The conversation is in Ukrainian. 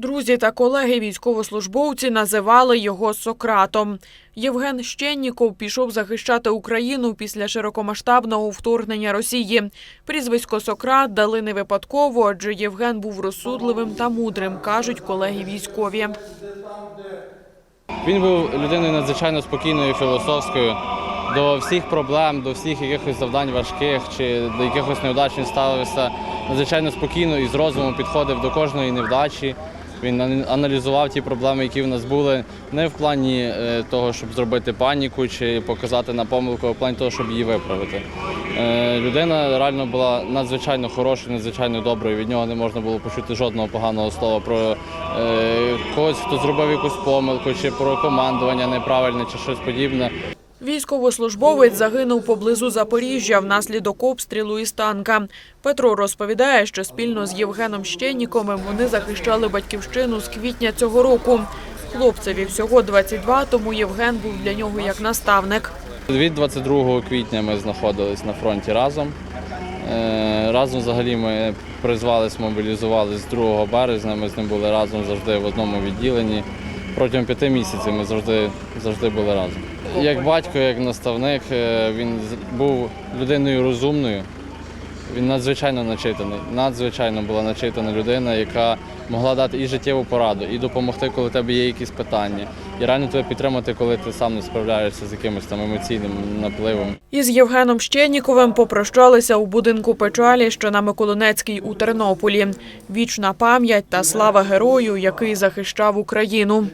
Друзі та колеги військовослужбовці називали його Сократом. Євген Щенніков пішов захищати Україну після широкомасштабного вторгнення Росії. Прізвисько Сократ дали не випадково, адже Євген був розсудливим та мудрим, кажуть колеги військові. Він був людиною надзвичайно спокійною, філософською. До всіх проблем, до всіх якихось завдань важких чи до якихось невдач він ставився надзвичайно спокійно і з розумом підходив до кожної невдачі. Він аналізував ті проблеми, які в нас були, не в плані е, того, щоб зробити паніку чи показати на помилку, а в плані того, щоб її виправити. Е, Людина реально була надзвичайно хорошою, надзвичайно доброю. Від нього не можна було почути жодного поганого слова про е, когось, хто зробив якусь помилку, чи про командування неправильне, чи щось подібне. Військовослужбовець загинув поблизу Запоріжжя внаслідок обстрілу із танка. Петро розповідає, що спільно з Євгеном Щенніковим вони захищали батьківщину з квітня цього року. Хлопцеві всього 22, тому Євген був для нього як наставник. Від 22 квітня ми знаходились на фронті разом. Е, Разом взагалі ми призвались, мобілізувалися з 2 березня. Ми з ним були разом завжди в одному відділенні. Протягом п'яти місяців ми завжди, завжди були разом. Як батько, як наставник, е, він був людиною розумною. Він надзвичайно начитаний. Надзвичайно була начитана людина, яка могла дати і життєву пораду, і допомогти, коли в тебе є якісь питання, і реально тебе підтримати, коли ти сам не справляєшся з якимось там емоційним напливом. Із Євгеном Щенніковим попрощалися у будинку печалі, що на Миколинецькій у Тернополі. Вічна пам'ять та слава герою, який захищав Україну.